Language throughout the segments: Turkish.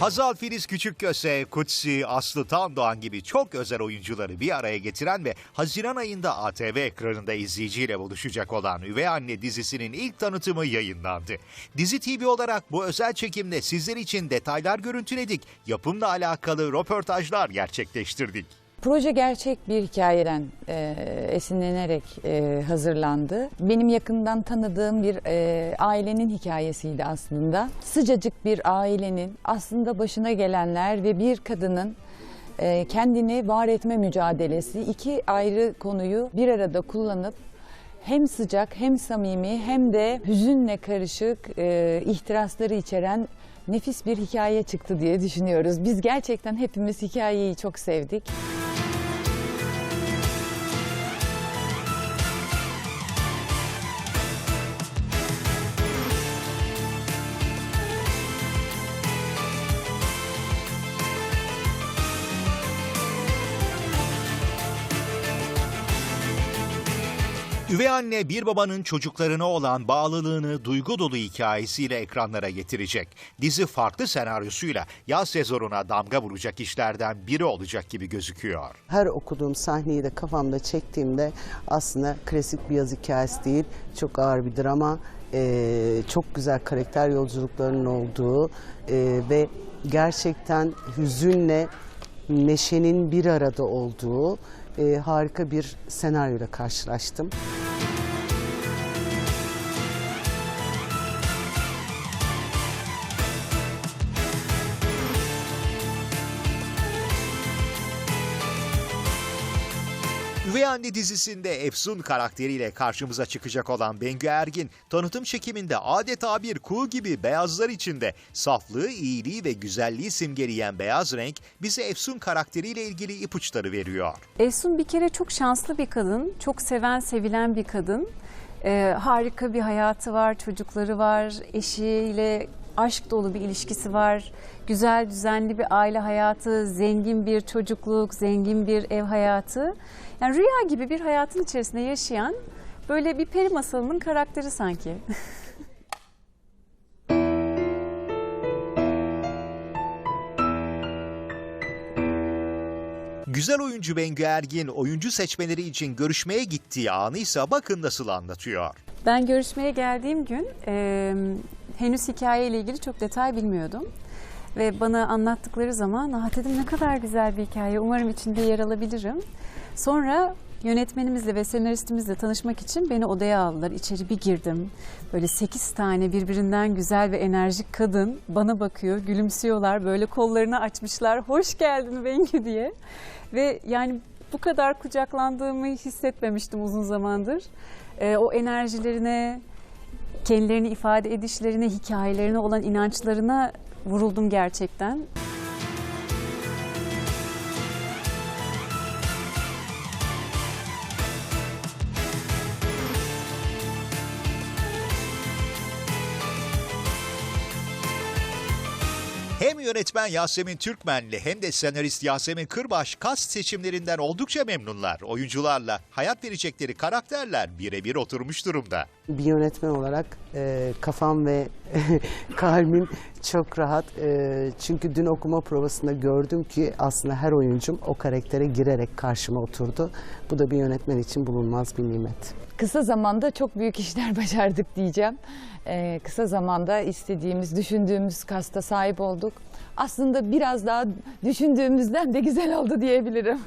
Hazal Filiz Küçükköse, Kutsi, Aslı Tandoğan gibi çok özel oyuncuları bir araya getiren ve Haziran ayında ATV ekranında izleyiciyle buluşacak olan Üvey Anne dizisinin ilk tanıtımı yayınlandı. Dizi TV olarak bu özel çekimde sizler için detaylar görüntüledik, yapımla alakalı röportajlar gerçekleştirdik. Proje gerçek bir hikayeden e, esinlenerek e, hazırlandı. Benim yakından tanıdığım bir e, ailenin hikayesiydi aslında. Sıcacık bir ailenin aslında başına gelenler ve bir kadının e, kendini var etme mücadelesi iki ayrı konuyu bir arada kullanıp hem sıcak hem samimi hem de hüzünle karışık e, ihtirasları içeren nefis bir hikaye çıktı diye düşünüyoruz. Biz gerçekten hepimiz hikayeyi çok sevdik. Üvey anne bir babanın çocuklarına olan bağlılığını duygu dolu hikayesiyle ekranlara getirecek. Dizi farklı senaryosuyla yaz sezonuna damga vuracak işlerden biri olacak gibi gözüküyor. Her okuduğum sahneyi de kafamda çektiğimde aslında klasik bir yaz hikayesi değil, çok ağır bir drama, çok güzel karakter yolculuklarının olduğu ve gerçekten hüzünle neşenin bir arada olduğu eee, harika bir senaryoyla karşılaştım. Üvey Anne dizisinde Efsun karakteriyle karşımıza çıkacak olan Bengü Ergin, tanıtım çekiminde adeta bir kuğu gibi beyazlar içinde saflığı, iyiliği ve güzelliği simgeleyen beyaz renk bize Efsun karakteriyle ilgili ipuçları veriyor. Efsun bir kere çok şanslı bir kadın, çok seven, sevilen bir kadın. Ee, harika bir hayatı var, çocukları var, eşiyle aşk dolu bir ilişkisi var. Güzel, düzenli bir aile hayatı, zengin bir çocukluk, zengin bir ev hayatı. Yani rüya gibi bir hayatın içerisinde yaşayan böyle bir peri masalının karakteri sanki. Güzel oyuncu Bengü Ergin oyuncu seçmeleri için görüşmeye gittiği anı ise bakın nasıl anlatıyor. Ben görüşmeye geldiğim gün e, henüz hikayeyle ilgili çok detay bilmiyordum. Ve bana anlattıkları zaman ah dedim ne kadar güzel bir hikaye umarım içinde yer alabilirim. Sonra yönetmenimizle ve senaristimizle tanışmak için beni odaya aldılar. İçeri bir girdim. Böyle sekiz tane birbirinden güzel ve enerjik kadın bana bakıyor, gülümsüyorlar. Böyle kollarını açmışlar. Hoş geldin Bengü diye. Ve yani bu kadar kucaklandığımı hissetmemiştim uzun zamandır. Ee, o enerjilerine, kendilerini ifade edişlerine, hikayelerine olan inançlarına vuruldum gerçekten. Hem yönetmen Yasemin Türkmenli hem de senarist Yasemin Kırbaş kast seçimlerinden oldukça memnunlar. Oyuncularla hayat verecekleri karakterler birebir oturmuş durumda. Bir yönetmen olarak e, kafam ve kalbim çok rahat. E, çünkü dün okuma provasında gördüm ki aslında her oyuncum o karaktere girerek karşıma oturdu. Bu da bir yönetmen için bulunmaz bir nimet. Kısa zamanda çok büyük işler başardık diyeceğim. Ee, kısa zamanda istediğimiz, düşündüğümüz kasta sahip olduk. Aslında biraz daha düşündüğümüzden de güzel oldu diyebilirim.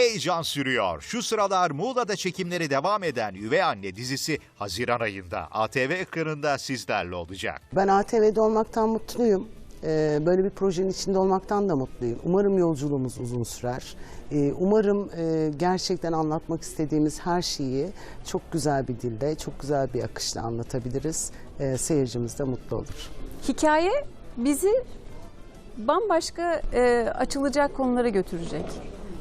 Heyecan sürüyor. Şu sıralar Muğla'da çekimleri devam eden Üvey Anne dizisi Haziran ayında ATV ekranında sizlerle olacak. Ben ATV'de olmaktan mutluyum. Ee, Böyle bir projenin içinde olmaktan da mutluyum. Umarım yolculuğumuz uzun sürer. Ee, Umarım e, gerçekten anlatmak istediğimiz her şeyi çok güzel bir dilde, çok güzel bir akışla anlatabiliriz. Ee, Seyircimiz de mutlu olur. Hikaye bizi bambaşka e, açılacak konulara götürecek.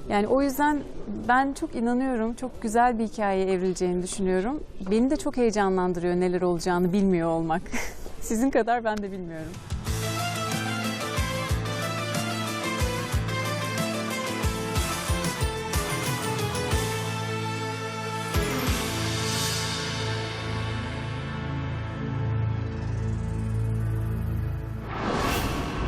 Yani o yüzden ben çok inanıyorum, çok güzel bir hikaye evrileceğini düşünüyorum. Beni de çok heyecanlandırıyor neler olacağını bilmiyor olmak. Sizin kadar ben de bilmiyorum.